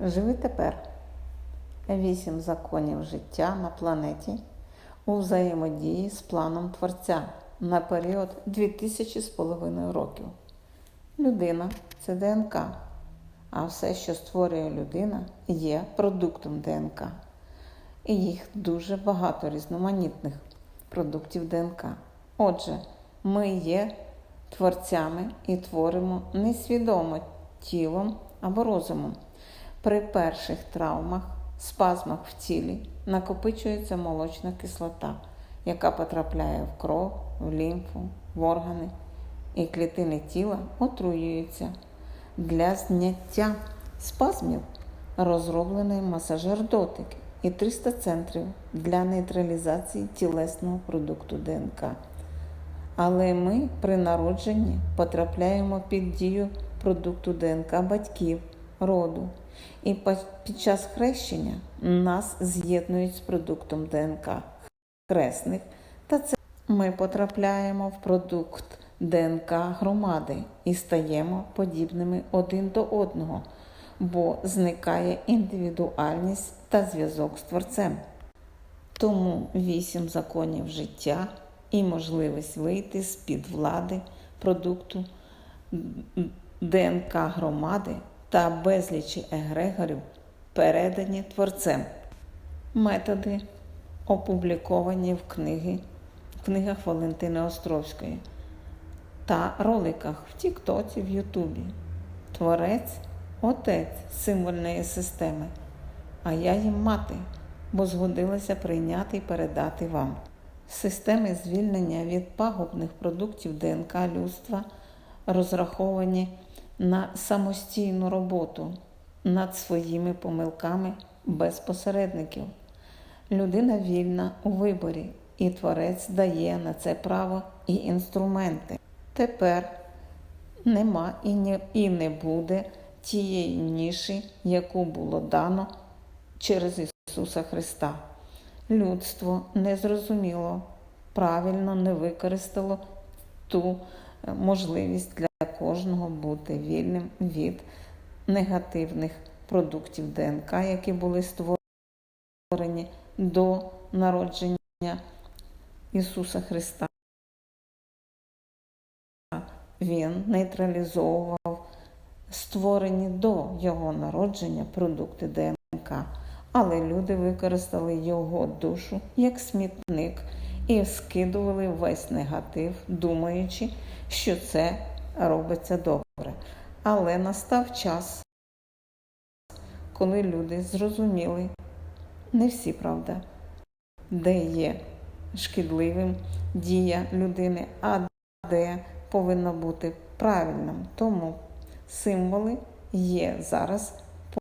Живи тепер. Вісім законів життя на планеті у взаємодії з планом Творця на період 2000 з половиною років. Людина це ДНК, а все, що створює людина, є продуктом ДНК. І їх дуже багато різноманітних продуктів ДНК. Отже, ми є творцями і творимо несвідомо тілом або розумом. При перших травмах, спазмах в тілі накопичується молочна кислота, яка потрапляє в кров, в лімфу, в органи, і клітини тіла отруюються. Для зняття спазмів розроблений масажер дотик і 300 центрів для нейтралізації тілесного продукту ДНК. Але ми при народженні потрапляємо під дію продукту ДНК батьків, роду. І під час хрещення нас з'єднують з продуктом ДНК хресних та це ми потрапляємо в продукт ДНК громади і стаємо подібними один до одного, бо зникає індивідуальність та зв'язок з творцем. Тому вісім законів життя і можливість вийти з-під влади продукту ДНК громади та безлічі егрегорів передані творцем. Методи опубліковані в книги, в книгах Валентини Островської та роликах в Тіктоці, в Ютубі. Творець отець символьної системи, а я їм мати, бо згодилася прийняти і передати вам. Системи звільнення від пагубних продуктів ДНК людства розраховані на самостійну роботу над своїми помилками без посередників. Людина вільна у виборі, і творець дає на це право і інструменти. Тепер нема і не, і не буде тієї ніші, яку було дано через Ісуса Христа. Людство не зрозуміло, правильно не використало ту е, можливість для кожного бути вільним від негативних продуктів ДНК, які були створені до народження Ісуса Христа. Він нейтралізовував створені до його народження продукти ДНК, але люди використали його душу як смітник і скидували весь негатив, думаючи, що це робиться добре. Але настав час, коли люди зрозуміли, не всі правда, де є шкідливим дія людини, а де повинна бути правильним. Тому символи є зараз